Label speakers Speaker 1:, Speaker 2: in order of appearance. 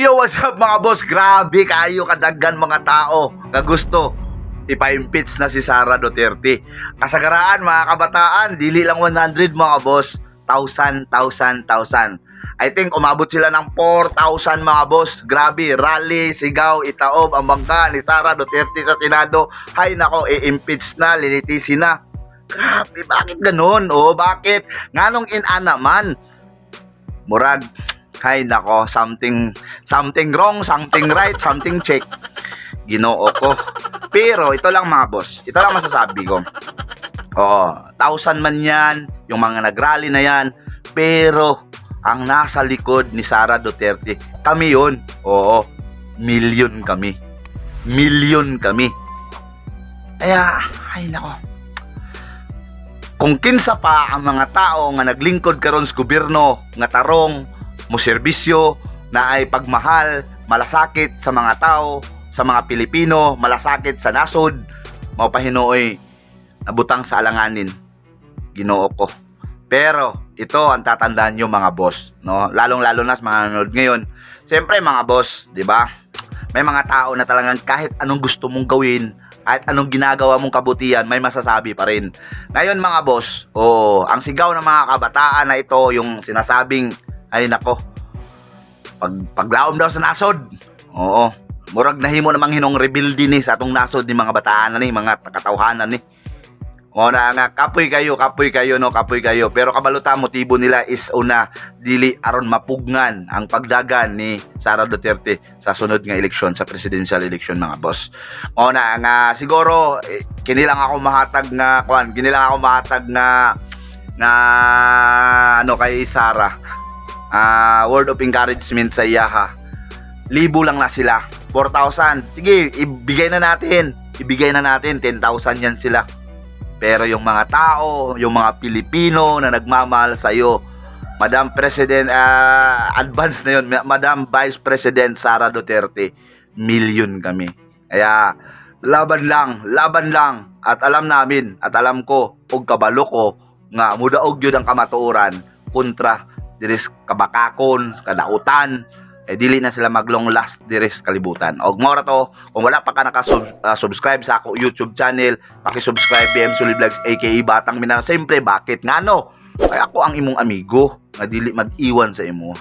Speaker 1: Yo, what's up mga boss? Grabe kayo kadaggan mga tao nga gusto ipa-impeach na si Sara Duterte. Kasagaraan mga kabataan, dili lang 100 mga boss, 1,000, 1,000, 1,000. I think umabot sila ng 4,000 mga boss. Grabe, rally, sigaw, itaob, ang bangka ni Sara Duterte sa Senado. Hay nako, i-impeach na, linitisin na. Grabe, bakit ganun? O, bakit? Nganong inana man? Murag, hay nako, something, something wrong, something right, something check. Ginoo ko. Pero, ito lang mga boss, ito lang masasabi ko. Oo, thousand man yan, yung mga nagrally na yan, pero, ang nasa likod ni Sara Duterte, kami yun. Oo, million kami. Million kami. Kaya, ay nako, kung kinsa pa ang mga tao nga naglingkod karon sa gobyerno nga tarong mo serbisyo na ay pagmahal, malasakit sa mga tao, sa mga Pilipino, malasakit sa nasod, mao pahinuoy nabutang sa alanganin. Ginoo ko. Pero ito ang tatandaan nyo mga boss, no? Lalong-lalo na sa mga nanonood ngayon. Siyempre mga boss, 'di ba? May mga tao na talagang kahit anong gusto mong gawin, kahit anong ginagawa mong kabutihan, may masasabi pa rin. Ngayon mga boss, oh, ang sigaw ng mga kabataan na ito, yung sinasabing, ay nako, pag, paglaom daw sa nasod, oo, murag nahimo namang hinong rebuildi ni sa atong nasod ni mga bataan na ni, mga katawhanan ni. O na nga, kapoy kayo, kapoy kayo, no, kapoy kayo. Pero kabaluta, motibo nila is una, dili aron mapugnan ang pagdagan ni Sara Duterte sa sunod nga eleksyon, sa presidential election mga boss. O na nga, siguro, eh, kinilang ako mahatag nga, kuan, kinilang ako mahatag nga, nga, ano, kay Sara. Ah, word of encouragement sa iyaha. Libo lang na sila. 4,000. Sige, ibigay na natin. Ibigay na natin. 10,000 yan sila. Pero yung mga tao, yung mga Pilipino na nagmamahal sa iyo, Madam President, ah, advance na yun, Ma- Madam Vice President Sara Duterte, million kami. Kaya, laban lang, laban lang. At alam namin, at alam ko, og kabalo ko, nga mudaog yun ang kamatuoran kontra diris kabakakon, kadautan, eh dili na sila maglong last diris kalibutan. Og mora to, kung wala pa ka naka-subscribe sa ako YouTube channel, paki-subscribe BM Suli Vlogs aka Batang Minang. Siyempre, bakit nga no? Ako ang imong amigo, nga dili mag-iwan sa imo.